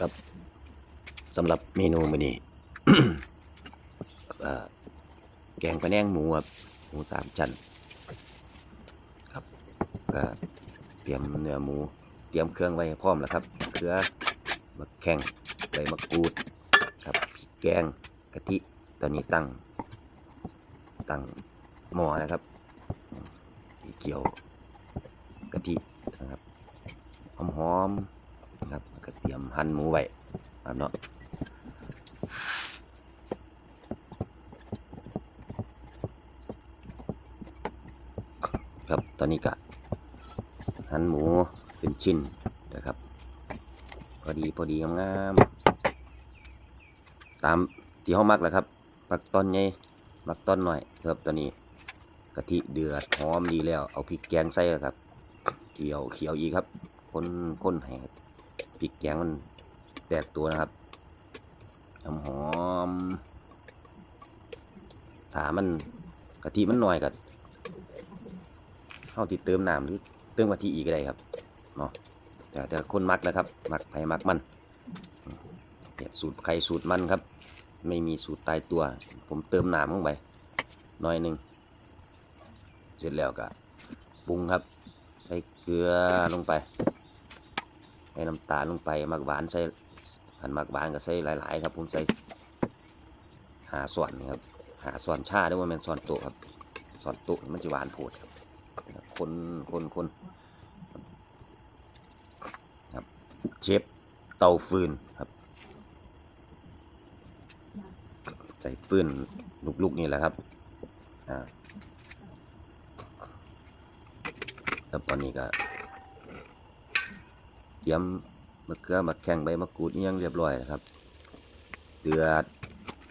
ครับสำหรับเมนูมื้อนี้เอ่อแกงพะแนงหมูครับหมูสามชั้นครับก็เตรียมเนื้อหมู เตรียมเครื่องไว้ให้พร้อมแล้วครับเกลือมะแข้งใบมะกรูดครับพริกแกงกะทิตอนนี้ตั้ง ตั้งหม้อนะครับมีเกี่ยวกะทินะครับหอมๆ นะครับก็เตรียมหั่นหมูไว้ครับเนาะครับตอนนี้ก็หั่นหมูเป็นชิ้นนะครับ พอดีพอดีงามตามที่เขามักแหละครับมักตอนใหญ่มักตอนหน่อยครับตอนนี้กะทิเดือดหอมดีแล้ว เอาพริกแกงใส่แล้วครับ เกี่ยวเขียวอีกครับ คนคนให้ พริกแกงมันแตกตัวนะครับหอมหอมถามันกะทิมันหน่อยกับเข้าติดเติมน้ำหรือเติมกะทิอีกก็ได้ครับเนาะแต่แต่คนมักแล้วครับ มักไผมักมันเนี่ยสูตรใครสูตรมันครับ ไม่มีสูตรตายตัว ผมเติมน้ำลงไปหน้อยหนึ่งเสร็จแล้วก็ปรุงครับ ใส่เกลือลงไป ส่น้ำตาลลงไปมักหวานใส่ขันมักหวานก็ใส่หลาย ๆ ครับ ผมใส่หาส่วนครับหาส่วนชาด้วยว่ามันส่วนตะครับส่วนตะมันจะหวานโผดครับคนคนคนครับเชฟเตาฟืนครับใส่ฟืนลูกๆนี่แหละครับอ่าแล้วตอนนี้ก็ รียมมะเขือมะแข้งใบมะกรูดยังเรียบร้อยแล้วครับ เดือด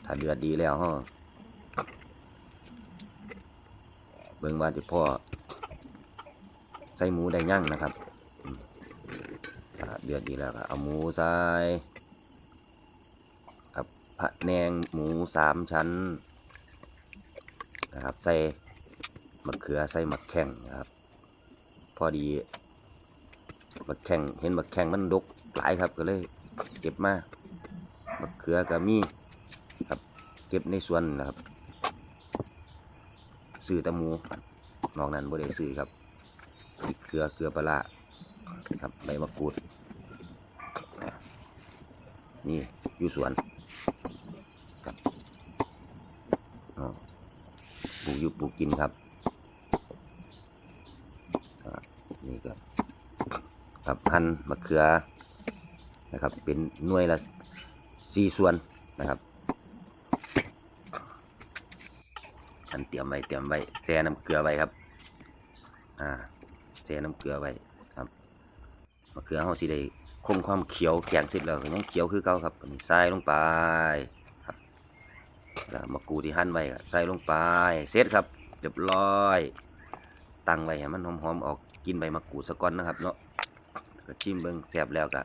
ถ้าเดือดดีแล้วฮะเบิ่งว่าที่พ่อใส่หมูได้ยั่งนะครับถ้าเดือดดีแล้วก็เอาหมูใส่ครับผัดแนงหมูสามชั้นนะครับใส่มะเขือใส่มะแข้งนะครับ พอดี มะแข้งเห็นมะแข้งมันดกหลายครับก็เลย เก็บมามะเขือก็มีครับเก็บในสวนนะครับซื้อต่หมูนอกนั้นบ่ได้ซื้อครับพริกเกลือเกลือปลาครับใบมะกรูดนี่อยู่สวนครับปลูกอยู่ปลูกกินครับนี่ก็ ครับหั่นมะเขือนะครับ เป็นหน่วยละสี่ส่วนนะครับหั่นเตรียมไว้เตรียมไว้แช่น้ำเกลือไว้ครับอ่าแช่น้ำเกลือไว้ครับมะเขือเขาสิได้คงความเขียวแกงเสร็จแล้วยังเขียวคือเก่าครับใส่ลงไปครับแล้วมะกรูดที่หั่นไว้ใส่ลงไปเสร็จครับเรียบร้อยตั้งไว้ให้มันหอมๆออกกินใบมะกรูดซะก่อนนะครับเนาะ ก็ชิมเบิ้งแสบแล้วก็